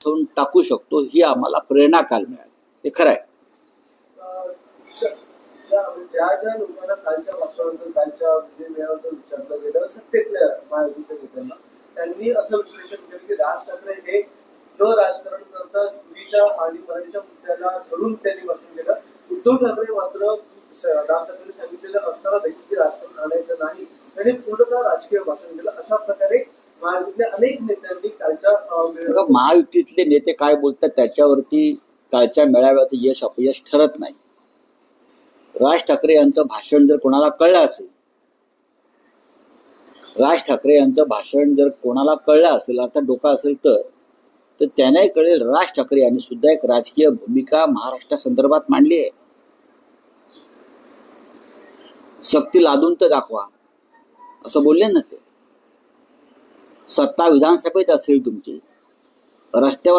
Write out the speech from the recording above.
ठेवून टाकू शकतो ही आम्हाला प्रेरणा काल मिळाली हे खरं आहे अं, ज्या ज्या लोकांना कालच्या भाषणानंतर कालच्या विधिमेळावर विचारलं गेलं सत्तेतल्या महायुतीच्या नेत्यांना त्यांनी असं विश्लेषण केलं की राज ठाकरे हे न राजकारण करता युतीच्या आणि मराठीच्या मुद्द्याला धरून त्यांनी भाषण केलं उद्धव ठाकरे मात्र राज ठाकरे सांगितलेलं असताना देखील की राजकारण आणायचं नाही त्यांनी पूर्णतः राजकीय भाषण केलं अशा प्रकारे महायुतीतल्या अनेक नेत्यांनी कालच्या महायुतीतले नेते काय बोलतात त्याच्यावरती कालच्या मेळाव्यात यश अपयश ठरत नाही. राज ठाकरे यांचं भाषण जर कोणाला कळलं असेल राज ठाकरे यांचं भाषण जर कोणाला कळलं असेल अर्थात डोका असेल तर तर त्यांनाही कळेल राज ठाकरे यांनी सुद्धा एक राजकीय भूमिका महाराष्ट्रासंदर्भात मांडली आहे. शक्ती लादून तर दाखवा. असं बोलले ना ते. सत्ता विधानसभेत असेल तुमची. रस्त्यावर